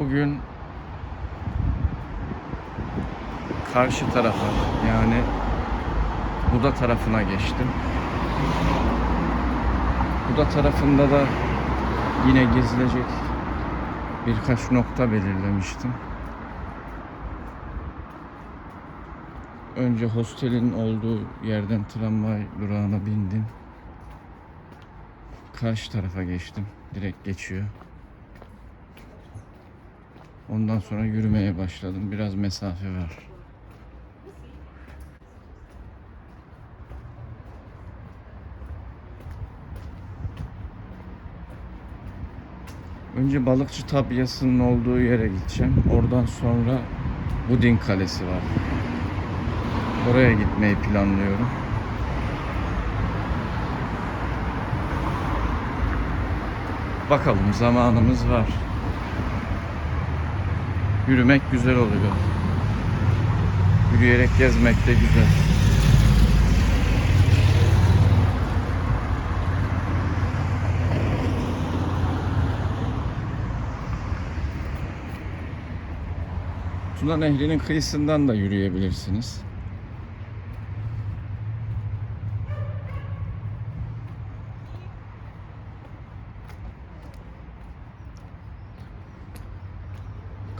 Bugün karşı tarafa yani Buda tarafına geçtim. Buda tarafında da yine gezilecek birkaç nokta belirlemiştim. Önce hostelin olduğu yerden tramvay durağına bindim. Karşı tarafa geçtim. Direkt geçiyor. Ondan sonra yürümeye başladım. Biraz mesafe var. Önce balıkçı tabyasının olduğu yere gideceğim. Oradan sonra Budin Kalesi var. Oraya gitmeyi planlıyorum. Bakalım zamanımız var. Yürümek güzel oluyor. Yürüyerek gezmek de güzel. Tuna Nehri'nin kıyısından da yürüyebilirsiniz.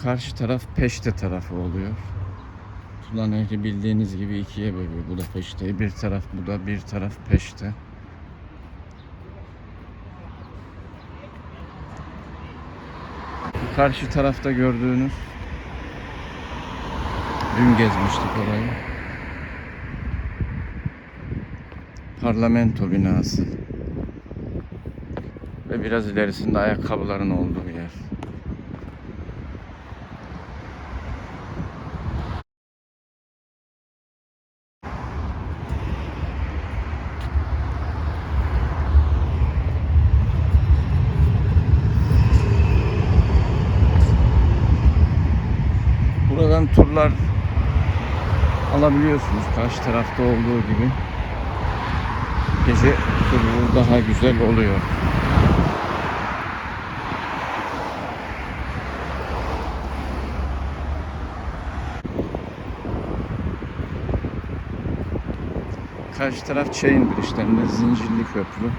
Karşı taraf Peşte tarafı oluyor. Tuna Nehri bildiğiniz gibi ikiye bölüyor. Bu da Peşte, bir taraf bu da, bir taraf Peşte. Karşı tarafta gördüğünüz Dün gezmiştik orayı. Parlamento binası. Ve biraz ilerisinde ayakkabıların olduğu yer. Buradan turlar alabiliyorsunuz karşı tarafta olduğu gibi. Gece turu daha güzel oluyor. Karşı taraf Chain Bridge'den de zincirli köprü.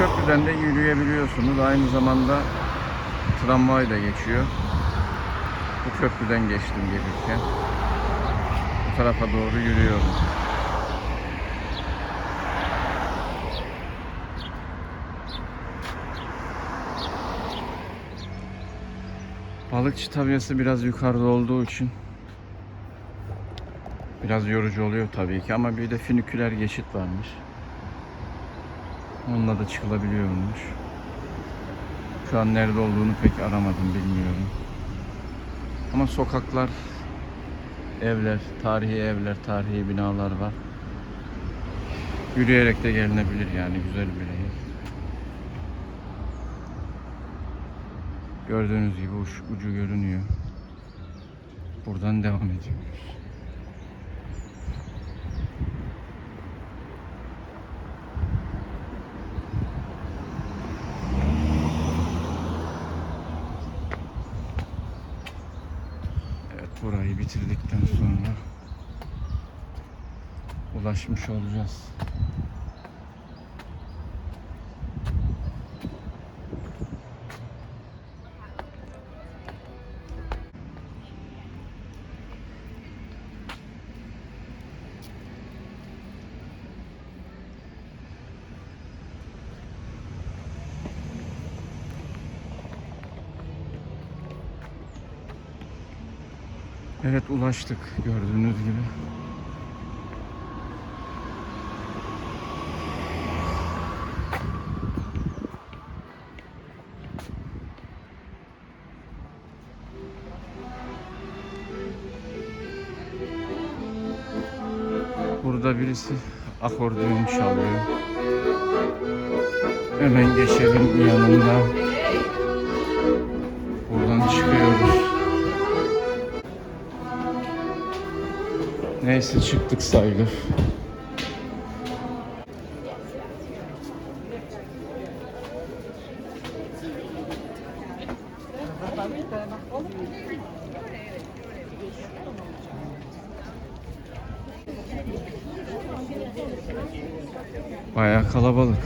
Köprüden de yürüyebiliyorsunuz. Aynı zamanda tramvay da geçiyor. Bu köprüden geçtim gelirken. Bu tarafa doğru yürüyorum. Balıkçı tabyası biraz yukarıda olduğu için biraz yorucu oluyor tabii ki ama bir de finiküler geçit varmış. Onunla da çıkılabiliyormuş. Şu an nerede olduğunu pek aramadım bilmiyorum. Ama sokaklar, evler, tarihi evler, tarihi binalar var. Yürüyerek de gelinebilir yani güzel bir yer. Gördüğünüz gibi uç, ucu görünüyor. Buradan devam ediyoruz. Evet burayı bitirdikten sonra ulaşmış olacağız. Evet ulaştık gördüğünüz gibi. Burada birisi akordeon çalıyor. Hemen geçelim yanından. Neyse çıktık sayılır. Bayağı kalabalık.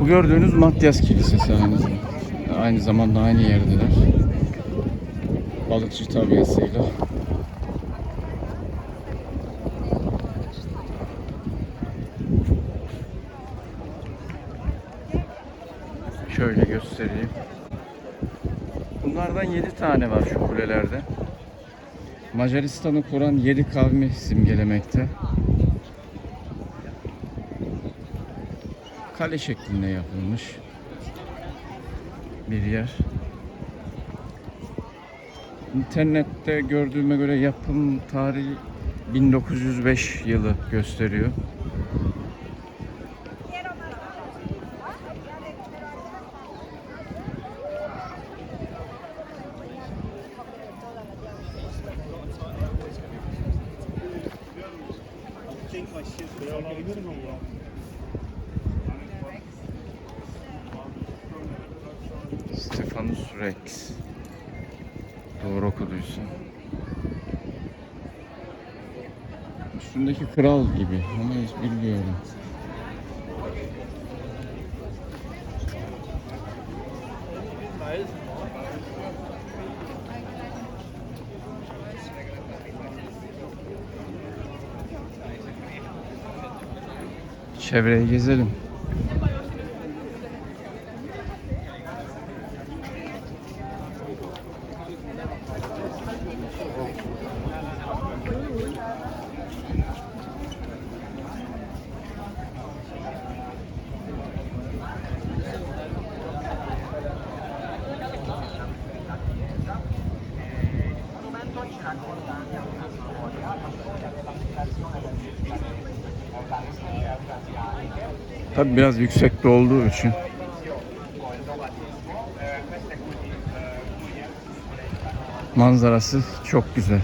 Bu gördüğünüz Matyas Kilisesi aynı zamanda. Aynı zamanda aynı yerdeler. Balıkçı tabiasıyla. Şöyle göstereyim. Bunlardan 7 tane var şu kulelerde. Macaristan'ı kuran 7 kavmi simgelemekte. Kale şeklinde yapılmış bir yer. İnternette gördüğüme göre yapım tarihi 1905 yılı gösteriyor. Stephanus Rex. Doğru okuduysam. Üstündeki kral gibi ama hiç bilmiyorum. Çevreyi gezelim. Tabi biraz yüksekte olduğu için. Manzarası çok güzel.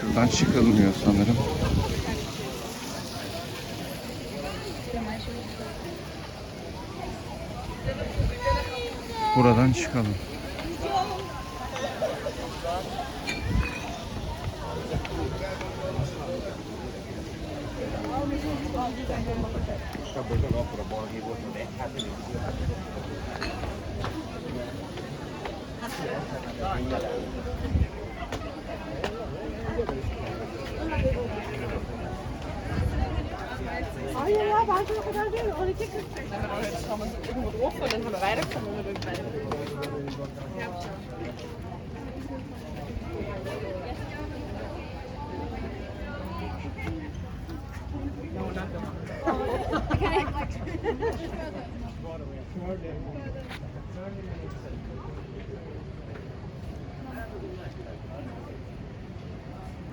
Şuradan çıkılmıyor sanırım. Buradan çıkalım. Ja, ja, war schon kadar değil. 12 45. Wenn wir jetzt kommen, irgendwo drauf und dann haben wir weiterkommen oder irgendwann.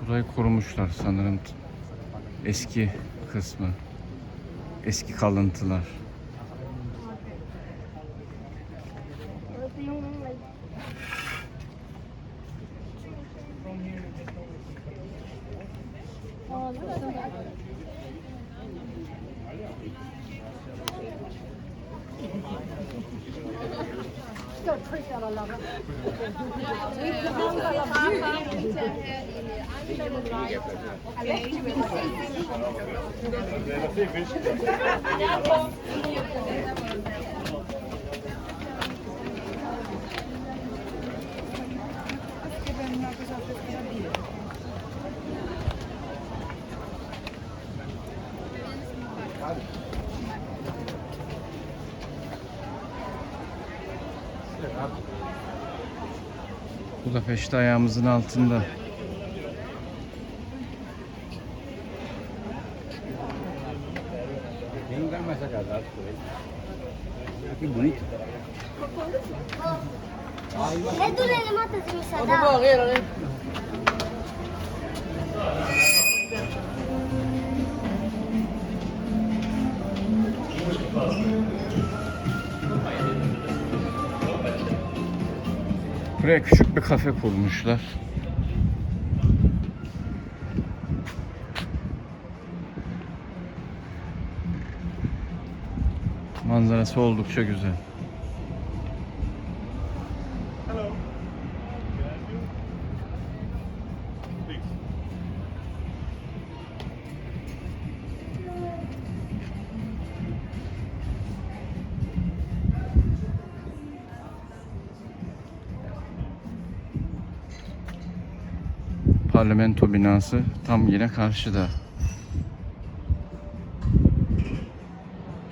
Burayı korumuşlar sanırım. Eski kısmı. Eski kalıntılar. Bu da peşte ayağımızın altında. Kafe kurmuşlar. Manzarası oldukça güzel. Parlamento binası tam yine karşıda.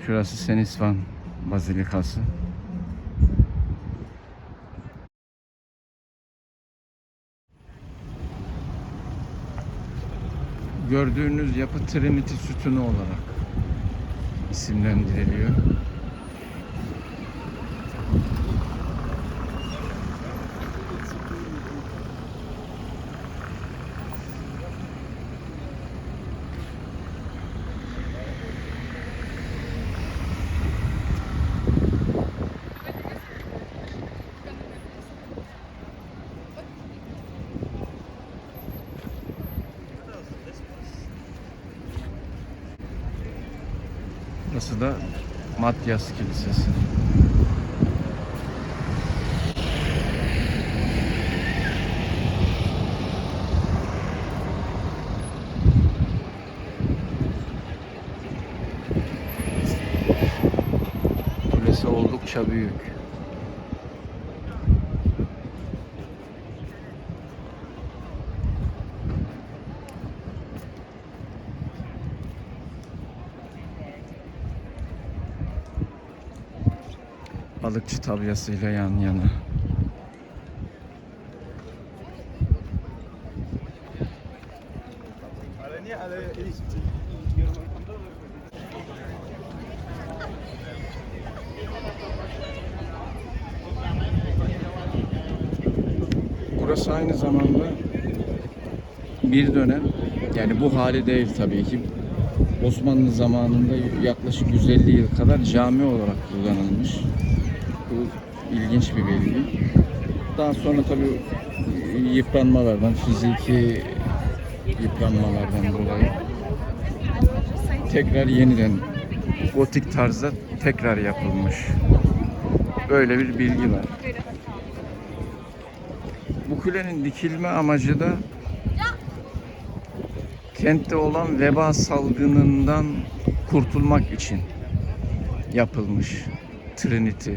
Şurası Senisvan Bazilikası. Gördüğünüz yapı Trinity sütunu olarak isimlendiriliyor. Burası da Matyas Kilisesi. Kulesi oldukça büyük. Balıkçı tabyasıyla yan yana. Burası aynı zamanda bir dönem yani bu hali değil tabii ki Osmanlı zamanında yaklaşık 150 yıl kadar cami olarak kullanılmış. İlginç bir bilgi. Daha sonra tabii yıpranmalardan, fiziki yıpranmalardan dolayı tekrar yeniden gotik tarzda tekrar yapılmış. Böyle bir bilgi var. Bu kulenin dikilme amacı da kentte olan veba salgınından kurtulmak için yapılmış Trinity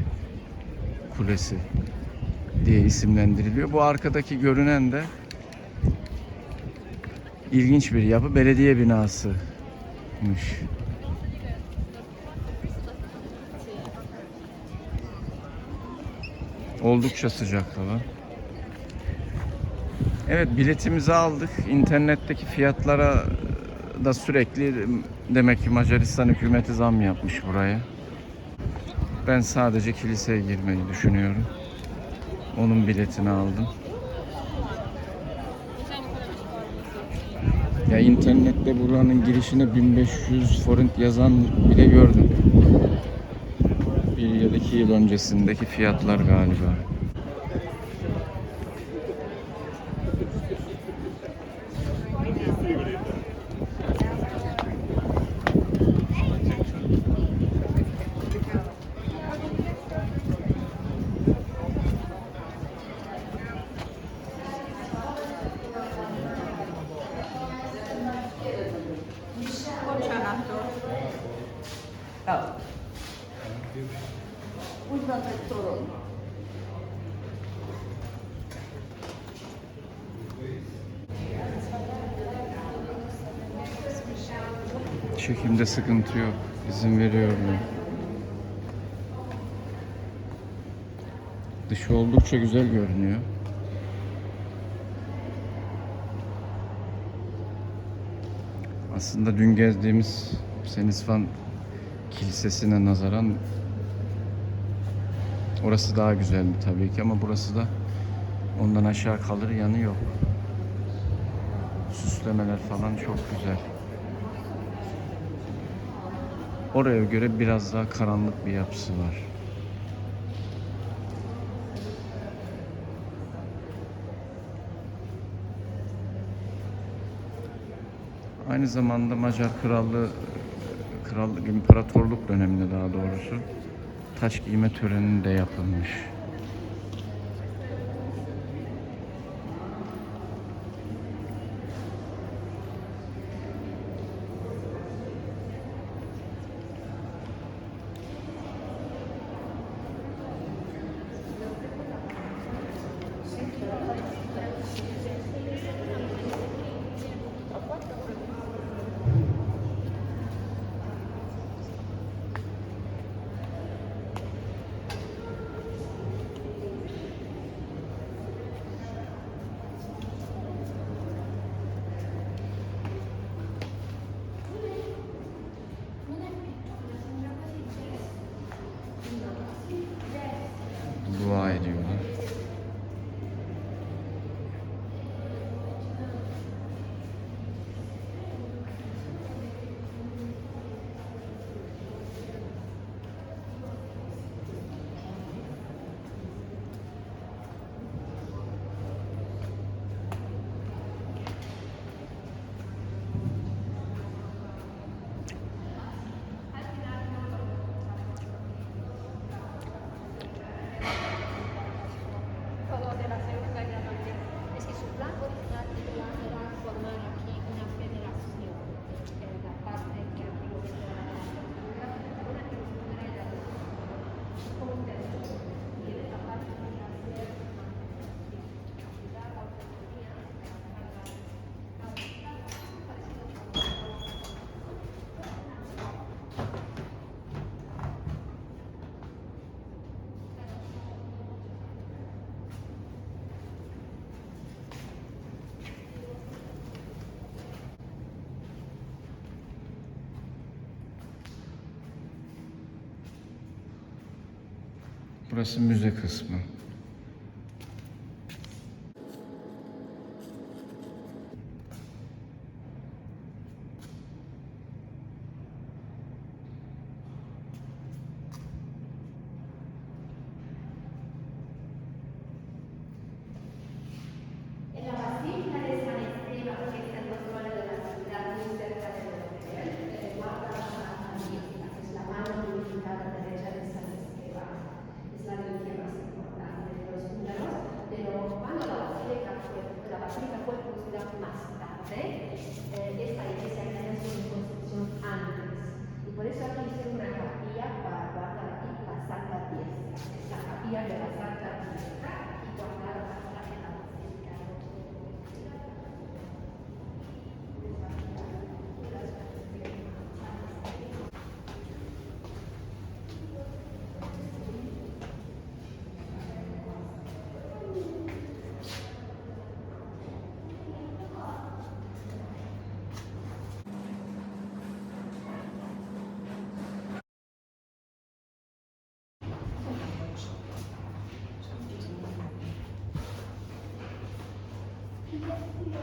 Kulesi diye isimlendiriliyor. Bu arkadaki görünen de ilginç bir yapı. Belediye binasıymış. Oldukça sıcak hava. Evet biletimizi aldık. İnternetteki fiyatlara da sürekli demek ki Macaristan hükümeti zam yapmış buraya. Ben sadece kiliseye girmeyi düşünüyorum. Onun biletini aldım. Ya internette buranın girişine 1500 forint yazan bile gördüm. Bir ya da iki yıl öncesindeki fiyatlar galiba. çekimde sıkıntı yok. İzin veriyorum. Dışı oldukça güzel görünüyor. Aslında dün gezdiğimiz Senisvan Kilisesi'ne nazaran orası daha güzeldi tabii ki ama burası da ondan aşağı kalır yanı yok. Süslemeler falan çok güzel. Oraya göre biraz daha karanlık bir yapısı var. Aynı zamanda Macar Krallığı, Krallık İmparatorluk döneminde daha doğrusu taç giyme töreni de yapılmış. Dua ediyorum. Burası müze kısmı.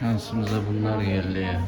Şansımıza bunlar geldi ya.